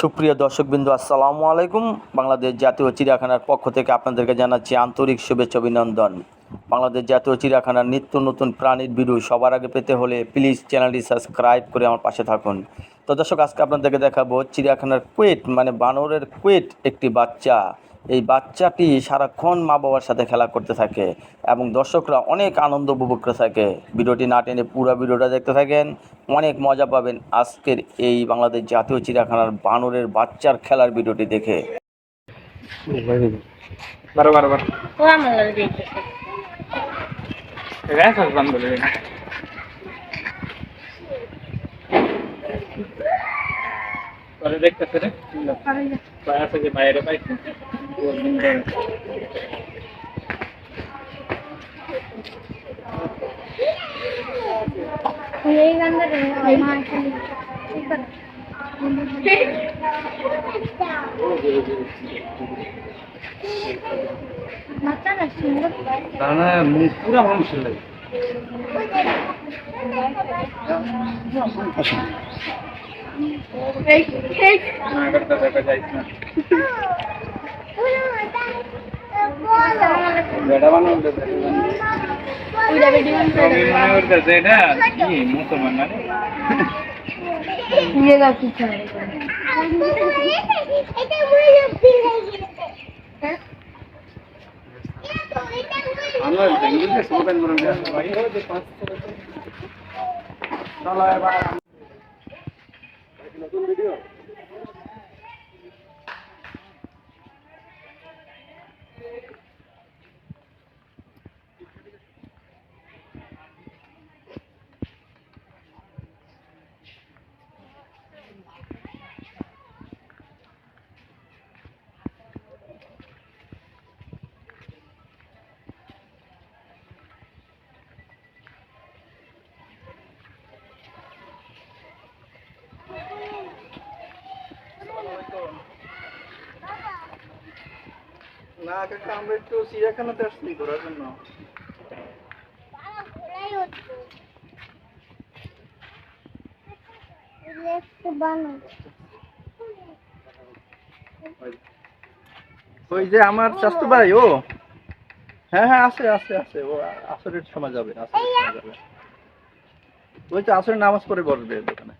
সুপ্রিয় দর্শকবৃন্দ, আসসালামু আলাইকুম। বাংলাদেশ জাতীয় চিড়িয়াখানার পক্ষ থেকে আপনাদেরকে জানাচ্ছি আন্তরিক শুভেচ্ছা, অভিনন্দন। বাংলাদেশ জাতীয় চিড়িয়াখানার নিত্য নতুন প্রাণীর ভিডিও সবার আগে পেতে হলে প্লিজ চ্যানেলটি সাবস্ক্রাইব করে আমার পাশে থাকুন। তো দর্শক, আজকে আপনাদেরকে দেখাবো চিড়িয়াখানার কুয়েট মানে বানরের কুয়েট একটি বাচ্চা। এই বাচ্চাটি সারাক্ষণ মা বাবার সাথে খেলা করতে থাকে এবং দর্শকরা অনেক আনন্দ উপভোগ করে থাকে। ভিডিওটি না টেনে পুরো ভিডিওটা দেখতে থাকেন। অনেক মজা পাবেন আজকের এই বাংলাদেশ জাতীয় চিড়িয়াখানার বানরের বাচ্চার খেলার ভিডিওটি দেখে। দেখতেছে রে। আছে যে বাইরে পাইছে এই গানটা মাথা দানা পুরা মানুষ লাগে না করতে দেখা যাইছ না। আমরা বেঙ্গলকে স্লোগান করে এবার নতুন ভিডিও ওই যে আমার চাস্তু ভাই, ও। হ্যাঁ হ্যাঁ আছে আছে আছে। ও আসরের সময় যাবে, আসরের সময় যাবে। ওই তো আসরের নামাজ পড়ে বসবে দোকানে